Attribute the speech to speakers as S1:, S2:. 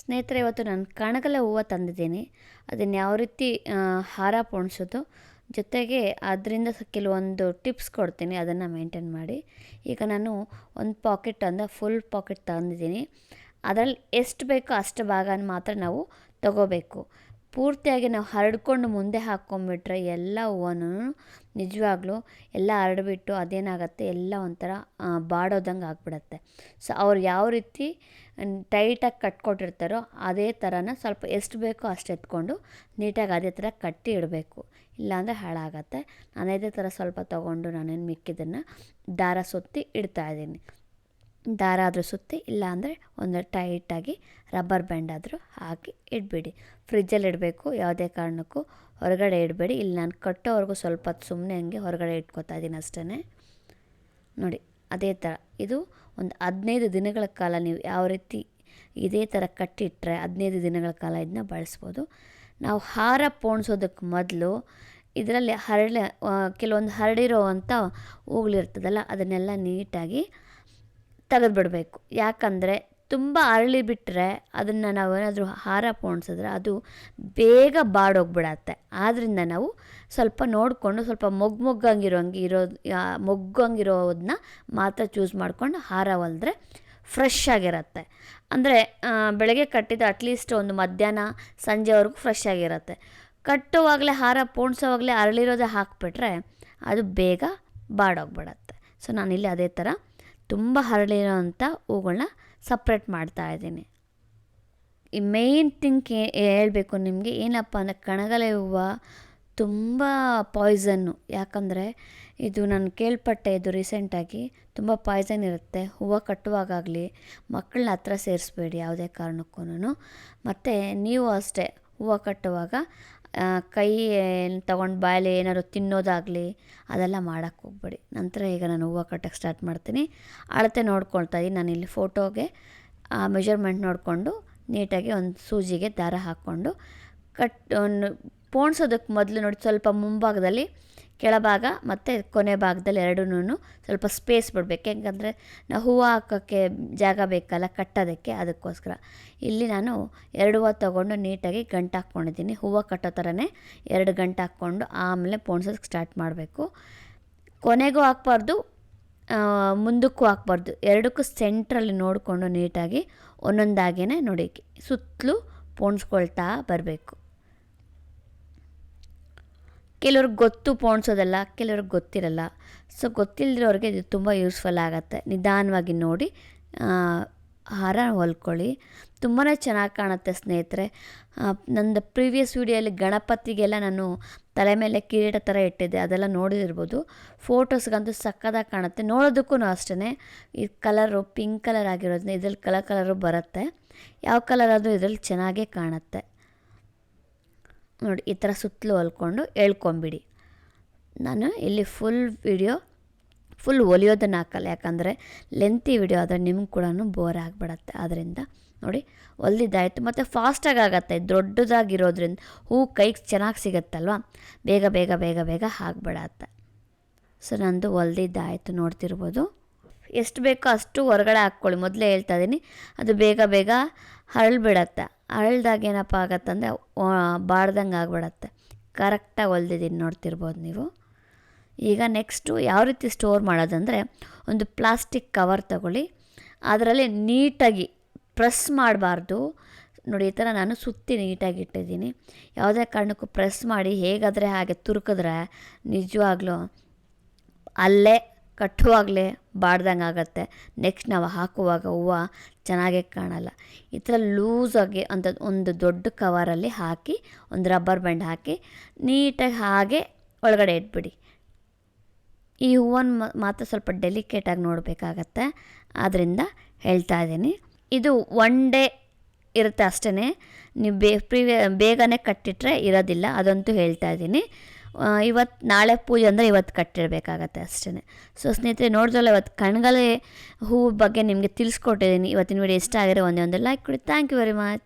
S1: ಸ್ನೇಹಿತರೆ, ಇವತ್ತು ನಾನು ಕಣಗಲೆ ಹೂವು ತಂದಿದ್ದೀನಿ. ಅದನ್ನು ಯಾವ ರೀತಿ ಹಾರ ಪೋಣಿಸೋದು, ಜೊತೆಗೆ ಅದರಿಂದ ಕೆಲವೊಂದು ಟಿಪ್ಸ್ ಕೊಡ್ತೀನಿ. ಅದನ್ನು ಮೇಂಟೈನ್ ಮಾಡಿ. ಈಗ ನಾನು ಒಂದು ಪಾಕೆಟ್ ಅಂದರೆ ಫುಲ್ ಪಾಕೆಟ್ ತಂದಿದ್ದೀನಿ. ಅದರಲ್ಲಿ ಎಷ್ಟು ಬೇಕೋ ಅಷ್ಟು ಭಾಗನ ಮಾತ್ರ ನಾವು ತಗೋಬೇಕು. ಪೂರ್ತಿಯಾಗಿ ನಾವು ಹರಡ್ಕೊಂಡು ಮುಂದೆ ಹಾಕ್ಕೊಂಬಿಟ್ರೆ ಎಲ್ಲ ಹೂವನು ನಿಜವಾಗ್ಲೂ ಎಲ್ಲ ಹರಡ್ಬಿಟ್ಟು ಅದೇನಾಗುತ್ತೆ, ಎಲ್ಲ ಒಂಥರ ಬಾಡೋದಂಗೆ ಆಗ್ಬಿಡತ್ತೆ. ಸೊ ಅವ್ರು ಯಾವ ರೀತಿ ಟೈಟಾಗಿ ಕಟ್ಕೊಟ್ಟಿರ್ತಾರೋ ಅದೇ ಥರನ ಸ್ವಲ್ಪ ಎಷ್ಟು ಬೇಕೋ ಅಷ್ಟು ಎತ್ಕೊಂಡು ನೀಟಾಗಿ ಅದೇ ಥರ ಕಟ್ಟಿ ಇಡಬೇಕು. ಇಲ್ಲಾಂದರೆ ಹಾಳಾಗತ್ತೆ. ನಾನು ಇದೇ ಥರ ಸ್ವಲ್ಪ ತೊಗೊಂಡು ನಾನೇನು ಮಿಕ್ಕಿದ್ದನ್ನು ದಾರ ಸುತ್ತಿ ಇಡ್ತಾ ಇದ್ದೀನಿ. ದಾರ ಆದರೂ ಸುತ್ತಿ, ಇಲ್ಲಾಂದರೆ ಒಂದು ಟೈಟಾಗಿ ರಬ್ಬರ್ ಬ್ಯಾಂಡ್ ಆದರೂ ಹಾಕಿ ಇಡಬೇಡಿ. ಫ್ರಿಜ್ಜಲ್ಲಿ ಇಡಬೇಕು, ಯಾವುದೇ ಕಾರಣಕ್ಕೂ ಹೊರಗಡೆ ಇಡಬೇಡಿ. ಇಲ್ಲಿ ನಾನು ಕಟ್ಟೋವರೆಗೂ ಸ್ವಲ್ಪ ಸುಮ್ಮನೆ ಹಂಗೆ ಹೊರಗಡೆ ಇಟ್ಕೊತಾ ಇದ್ದೀನಿ ಅಷ್ಟೇ ನೋಡಿ, ಅದೇ ಥರ ಇದು ಒಂದು ಹದಿನೈದು ದಿನಗಳ ಕಾಲ ನೀವು ಯಾವ ರೀತಿ ಇದೇ ಥರ ಕಟ್ಟಿಟ್ಟರೆ ಹದಿನೈದು ದಿನಗಳ ಕಾಲ ಇದನ್ನ ಬಳಸ್ಬೋದು. ನಾವು ಹಾರ ಪೋಣಿಸೋದಕ್ಕೆ ಮೊದಲು ಇದರಲ್ಲಿ ಹರಳೆ ಕೆಲವೊಂದು ಹರಡಿರೋ ಅಂಥ ಹೂಗಳಿರ್ತದಲ್ಲ, ಅದನ್ನೆಲ್ಲ ನೀಟಾಗಿ ತೆಗೆದುಬಿಡಬೇಕು. ಯಾಕಂದರೆ ತುಂಬ ಅರಳಿ ಬಿಟ್ಟರೆ ಅದನ್ನು ನಾವು ಏನಾದರೂ ಹಾರ ಪೋಣಿಸಿದ್ರೆ ಅದು ಬೇಗ ಬಾಡೋಗ್ಬಿಡತ್ತೆ. ಆದ್ದರಿಂದ ನಾವು ಸ್ವಲ್ಪ ನೋಡಿಕೊಂಡು ಸ್ವಲ್ಪ ಮೊಗ್ಗು ಮೊಗ್ಗಂಗಿರೋಂಗೆ ಇರೋದು ಯಾ- ಮೊಗ್ಗಂಗಿರೋದನ್ನ ಮಾತ್ರ ಚೂಸ್ ಮಾಡ್ಕೊಂಡು ಹಾರ ಹೊಲಿದ್ರೆ ಫ್ರೆಶ್ ಆಗಿರುತ್ತೆ. ಅಂದರೆ ಬೆಳಗ್ಗೆ ಕಟ್ಟಿದ ಅಟ್ಲೀಸ್ಟ್ ಒಂದು ಮಧ್ಯಾಹ್ನ ಸಂಜೆವರೆಗೂ ಫ್ರೆಶ್ ಆಗಿರುತ್ತೆ. ಕಟ್ಟುವಾಗಲೇ ಹಾರ ಪೋಣಿಸೋವಾಗಲೇ ಅರಳಿರೋದೇ ಹಾಕಿಬಿಟ್ರೆ ಅದು ಬೇಗ ಬಾಡೋಗ್ಬಿಡತ್ತೆ. ಸೊ ನಾನಿಲ್ಲಿ ಅದೇ ಥರ ತುಂಬ ಹರಳಿರೋಂಥ ಹೂಗಳನ್ನ ಸಪ್ರೇಟ್ ಮಾಡ್ತಾ ಇದ್ದೀನಿ. ಈ ಮೇಯ್ನ್ ಥಿಂಕ್ ಹೇಳಬೇಕು ನಿಮಗೆ, ಏನಪ್ಪ ಅಂದರೆ ಕಣಗಲೆ ಹೂವು ತುಂಬ ಪಾಯ್ಸನ್ನು ಯಾಕಂದರೆ ಇದು ನಾನು ಕೇಳ್ಪಟ್ಟೆ ಇದು ರೀಸೆಂಟಾಗಿ ತುಂಬ ಪಾಯ್ಸನ್ ಇರುತ್ತೆ. ಹೂವು ಕಟ್ಟುವಾಗಲಿ ಮಕ್ಕಳನ್ನ ಹತ್ರ ಸೇರಿಸ್ಬೇಡಿ ಯಾವುದೇ ಕಾರಣಕ್ಕೂ ಮತ್ತು ನೀವು ಅಷ್ಟೇ, ಹೂವು ಕಟ್ಟುವಾಗ ಕೈ ತಗೊಂಡು ಬಾಯಲ್ಲಿ ಏನಾದ್ರು ತಿನ್ನೋದಾಗಲಿ ಅದೆಲ್ಲ ಮಾಡೋಕ್ಕೆ ಹೋಗ್ಬೇಡಿ. ನಂತರ ಈಗ ನಾನು ಹೂವು ಕಟ್ಟೋಕ್ಕೆ ಸ್ಟಾರ್ಟ್ ಮಾಡ್ತೀನಿ. ಅಳತೆ ನೋಡ್ಕೊಳ್ತಾ ಇದ್ದೀನಿ ಇಲ್ಲಿ ಫೋಟೋಗೆ ಆ ಮೆಜರ್ಮೆಂಟ್ ನೋಡಿಕೊಂಡು ನೀಟಾಗಿ ಒಂದು ಸೂಜಿಗೆ ದಾರ ಹಾಕ್ಕೊಂಡು ಕಟ್, ಒಂದು ಪೋಣಿಸೋದಕ್ಕೆ ಮೊದಲು ನೋಡಿ ಸ್ವಲ್ಪ ಮುಂಭಾಗದಲ್ಲಿ ಕೆಳಭಾಗ ಮತ್ತು ಕೊನೆ ಭಾಗದಲ್ಲಿ ಎರಡೂ ಸ್ವಲ್ಪ ಸ್ಪೇಸ್ ಬಿಡಬೇಕು. ಯಾಕಂದರೆ ನಾವು ಹೂವು ಹಾಕೋಕ್ಕೆ ಜಾಗ ಬೇಕಲ್ಲ, ಕಟ್ಟೋದಕ್ಕೆ ಅದಕ್ಕೋಸ್ಕರ. ಇಲ್ಲಿ ನಾನು ಎರಡು ಹೂವು ತೊಗೊಂಡು ನೀಟಾಗಿ ಗಂಟು ಹಾಕ್ಕೊಂಡಿದ್ದೀನಿ. ಹೂವು ಕಟ್ಟೋ ಥರನೇ ಎರಡು ಗಂಟು ಹಾಕ್ಕೊಂಡು ಆಮೇಲೆ ಪೋಣಿಸೋದಕ್ಕೆ ಸ್ಟಾರ್ಟ್ ಮಾಡಬೇಕು. ಕೊನೆಗೂ ಹಾಕ್ಬಾರ್ದು ಮುಂದಕ್ಕೂ ಹಾಕ್ಬಾರ್ದು. ಎರಡಕ್ಕೂ ಸೆಂಟ್ರಲ್ಲಿ ನೋಡಿಕೊಂಡು ನೀಟಾಗಿ ಒಂದೊಂದಾಗೇ ನೋಡಿ, ಸುತ್ತಲೂ ಪೋಣಿಸ್ಕೊಳ್ತಾ ಬರಬೇಕು. ಕೆಲವ್ರಿಗೆ ಗೊತ್ತು ಪೋಣಿಸೋದಲ್ಲ, ಕೆಲವ್ರಿಗೆ ಗೊತ್ತಿರಲ್ಲ. ಸೊ ಗೊತ್ತಿಲ್ಲದಿರೋರಿಗೆ ಇದು ತುಂಬ ಯೂಸ್ಫುಲ್ ಆಗುತ್ತೆ. ನಿಧಾನವಾಗಿ ನೋಡಿ ಹಾರ ಹೊಲ್ಕೊಳ್ಳಿ. ತುಂಬಾ ಚೆನ್ನಾಗಿ ಕಾಣುತ್ತೆ ಸ್ನೇಹಿತರೆ. ನಂದು ಪ್ರೀವಿಯಸ್ ವೀಡಿಯೋಲಿ ಗಣಪತಿಗೆಲ್ಲ ನಾನು ತಲೆ ಮೇಲೆ ಕಿರೀಟ ಥರ ಇಟ್ಟಿದ್ದೆ. ಅದೆಲ್ಲ ನೋಡಿದಿರ್ಬೋದು. ಫೋಟೋಸ್ಗಂತೂ ಸಕ್ಕದಾಗಿ ಕಾಣುತ್ತೆ. ನೋಡೋದಕ್ಕೂ ಅಷ್ಟೇ ಈ ಕಲರು ಪಿಂಕ್ ಕಲರ್ ಆಗಿರೋದ್ರಿಂದ ಇದ್ರಲ್ಲಿ ಕಲರ್ ಕಲರು ಬರುತ್ತೆ. ಯಾವ ಕಲರ್ ಆದರೂ ಇದರಲ್ಲಿ ಚೆನ್ನಾಗೇ ಕಾಣುತ್ತೆ. ನೋಡಿ, ಈ ಥರ ಸುತ್ತಲೂ ಹೊಲ್ಕೊಂಡು ಹೇಳ್ಕೊಂಬಿಡಿ. ನಾನು ಇಲ್ಲಿ ಫುಲ್ ವಿಡಿಯೋ ಫುಲ್ ಹೊಲಿಯೋದನ್ನು ಹಾಕಲ್ಲ. ಯಾಕಂದರೆ ಲೆಂತಿ ವಿಡಿಯೋ ಆದರೆ ನಿಮ್ಗೆ ಕೂಡ ಬೋರ್ ಆಗಿಬಿಡತ್ತೆ. ಆದ್ದರಿಂದ ನೋಡಿ ಹೊಲ್ದಿದ್ದಾಯಿತು ಮತ್ತು ಫಾಸ್ಟಾಗಿ ಆಗತ್ತೆ. ದೊಡ್ಡದಾಗಿರೋದ್ರಿಂದ ಹೂ ಕೈಗೆ ಚೆನ್ನಾಗಿ ಸಿಗುತ್ತಲ್ವ? ಬೇಗ ಬೇಗ ಬೇಗ ಬೇಗ ಆಗಿಬಿಡತ್ತೆ. ಸೊ ನಂದು ಹೊಲ್ದಿದ್ದಾಯಿತು ನೋಡ್ತಿರ್ಬೋದು. ಎಷ್ಟು ಬೇಕೋ ಅಷ್ಟು ಹೊರಗಡೆ ಹಾಕ್ಕೊಳ್ಳಿ. ಮೊದಲೇ ಹೇಳ್ತಾ ಇದ್ದೀನಿ, ಅದು ಬೇಗ ಬೇಗ ಹರಳ್ಬಿಡತ್ತೆ. ಹರಳ್ದಾಗ ಏನಪ್ಪ ಆಗತ್ತಂದರೆ ಬಾಡ್ದಂಗೆ ಆಗ್ಬಿಡತ್ತೆ. ಕರೆಕ್ಟಾಗಿ ಹೊಲ್ದಿದ್ದೀನಿ ನೋಡ್ತಿರ್ಬೋದು ನೀವು. ಈಗ ನೆಕ್ಸ್ಟು ಯಾವ ರೀತಿ ಸ್ಟೋರ್ ಮಾಡೋದಂದರೆ, ಒಂದು ಪ್ಲಾಸ್ಟಿಕ್ ಕವರ್ ತಗೊಳ್ಳಿ, ಅದರಲ್ಲಿ ನೀಟಾಗಿ ಪ್ರೆಸ್ ಮಾಡಬಾರ್ದು. ನೋಡಿ, ಈ ಥರ ನಾನು ಸುತ್ತಿ ನೀಟಾಗಿ ಇಟ್ಟಿದ್ದೀನಿ. ಯಾವುದೇ ಕಾರಣಕ್ಕೂ ಪ್ರೆಸ್ ಮಾಡಿ ಹೇಗಾದರೆ ಹಾಗೆ ತುರುಕಿದ್ರೆ, ನಿಜವಾಗ್ಲೂ ಅಲ್ಲೇ ಕಟ್ಟುವಾಗಲೇ ಬಾಡ್ದಂಗೆ ಆಗುತ್ತೆ. ನೆಕ್ಸ್ಟ್ ನಾವು ಹಾಕುವಾಗ ಹೂವು ಚೆನ್ನಾಗೇ ಕಾಣಲ್ಲ. ಈ ಥರ ಲೂಸಾಗಿ ಅಂತ ಒಂದು ದೊಡ್ಡ ಕವರಲ್ಲಿ ಹಾಕಿ, ಒಂದು ರಬ್ಬರ್ ಬ್ಯಾಂಡ್ ಹಾಕಿ ನೀಟಾಗಿ ಹಾಗೆ ಒಳಗಡೆ ಇಟ್ಬಿಡಿ. ಈ ಹೂವನ್ನು ಮಾತ್ರ ಸ್ವಲ್ಪ ಡೆಲಿಕೇಟಾಗಿ ನೋಡಬೇಕಾಗತ್ತೆ. ಆದ್ದರಿಂದ ಹೇಳ್ತಾ ಇದ್ದೀನಿ ಇದು ಒನ್ ಡೇ ಇರುತ್ತೆ ಅಷ್ಟೇ ನೀವು ಬೇ ಪ್ರಿವಿಯ ಬೇಗನೆ ಕಟ್ಟಿಟ್ರೆ ಇರೋದಿಲ್ಲ. ಅದಂತೂ ಹೇಳ್ತಾ ಇದ್ದೀನಿ ಇವತ್ತು ನಾಳೆ ಪೂಜೆ ಅಂದರೆ ಇವತ್ತು ಕಟ್ಟಿರಬೇಕಾಗತ್ತೆ ಅಷ್ಟೇ ಸೊ ಸ್ನೇಹಿತರೆ, ನೋಡಿದ್ರಲ್ಲ ಇವತ್ತು ಕಣ್ಗಲೆ ಹೂವು ಬಗ್ಗೆ ನಿಮಗೆ ತಿಳಿಸ್ಕೊಟ್ಟಿದ್ದೀನಿ. ಇವತ್ತಿನ ವಿಡಿಯೋ ಇಷ್ಟ ಆಗಿರೋ ಒಂದೇ ಒಂದು ಲೈಕ್ ಕೊಡಿ. Thank you very much